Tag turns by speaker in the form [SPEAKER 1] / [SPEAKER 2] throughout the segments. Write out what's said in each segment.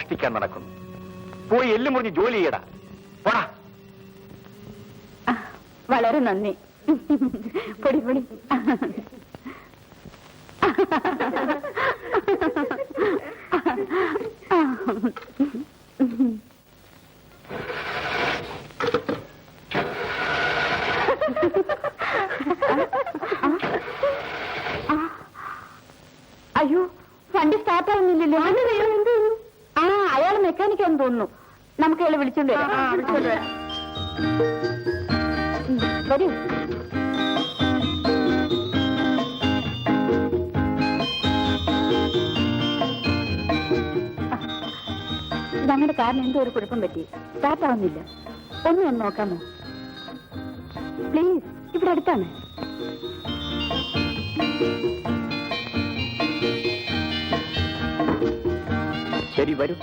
[SPEAKER 1] മോഷ്ടിക്കാൻ നടക്കുന്നു. പോയി എല്ലും മുറിഞ്ഞ് ജോലി ചെയ്യടാ. പോടാ.
[SPEAKER 2] വളരെ നന്ദി. പൊടി പൊടി. തോന്നുന്നു നമുക്ക് അയാളെ വിളിച്ചോണ്ട് വരാം. വരൂ. ഞങ്ങളുടെ കാറിന് എന്തോ ഒരു കുഴപ്പം പറ്റി. സ്റ്റാർട്ട് ആവുന്നില്ല. ഒന്ന് ഒന്ന് നോക്കാമോ? പ്ലീസ് ഇവിടെ അടുത്താണ്.
[SPEAKER 1] ശരി വരൂ.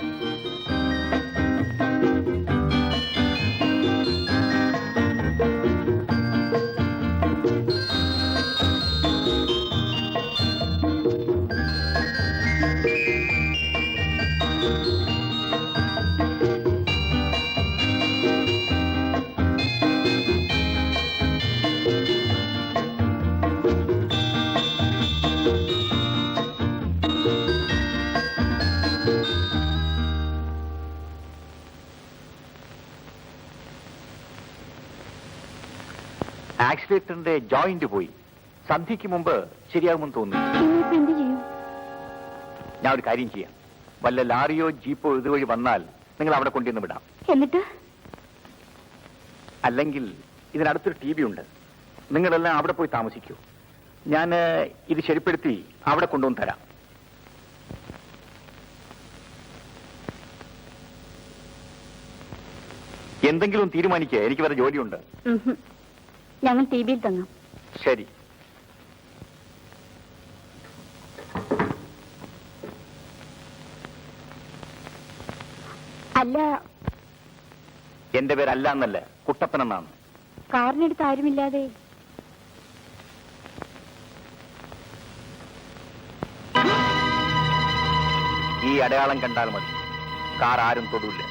[SPEAKER 1] ആക്സിലേറ്ററിന്റെ ജോയിന്റ് പോയി. സന്ധ്യയ്ക്ക് മുമ്പ് ശരിയാകുമെന്ന് തോന്നുന്നു
[SPEAKER 2] ഇനിയിപ്പോ എന്ത് ചെയ്യും?
[SPEAKER 1] ഞാൻ ഒരു കാര്യം ചെയ്യാം. വല്ല ലാറിയോ ജീപ്പോ ഇതുവഴി വന്നാൽ നിങ്ങൾ അവിടെ കൊണ്ടുവന്ന് വിടാം.
[SPEAKER 2] എന്നിട്ട്?
[SPEAKER 1] അല്ലെങ്കിൽ ഇതിനടുത്തൊരു ടി വി ഉണ്ട്. നിങ്ങളെല്ലാം അവിടെ പോയി താമസിക്കൂ. ഞാൻ ഇത് ശരിപ്പെടുത്തി അവിടെ കൊണ്ടുവന്ന് തരാം. എന്തെങ്കിലും തീരുമാനിക്കുക. എനിക്ക് വേറെ ജോലിയുണ്ട്.
[SPEAKER 2] ഉം ഹും. ഞങ്ങൾ ടി വിയിൽ തങ്ങാം.
[SPEAKER 1] ശരി.
[SPEAKER 2] അല്ല.
[SPEAKER 1] എന്റെ പേര് അല്ല എന്നല്ല കുട്ടപ്പൻ എന്നാണ്.
[SPEAKER 2] കാറിനടുത്ത് ആരുമില്ലാതെ.
[SPEAKER 1] ഈ അടയാളം കണ്ടാൽ മതി. കാർ ആരും തൊടൂല്ല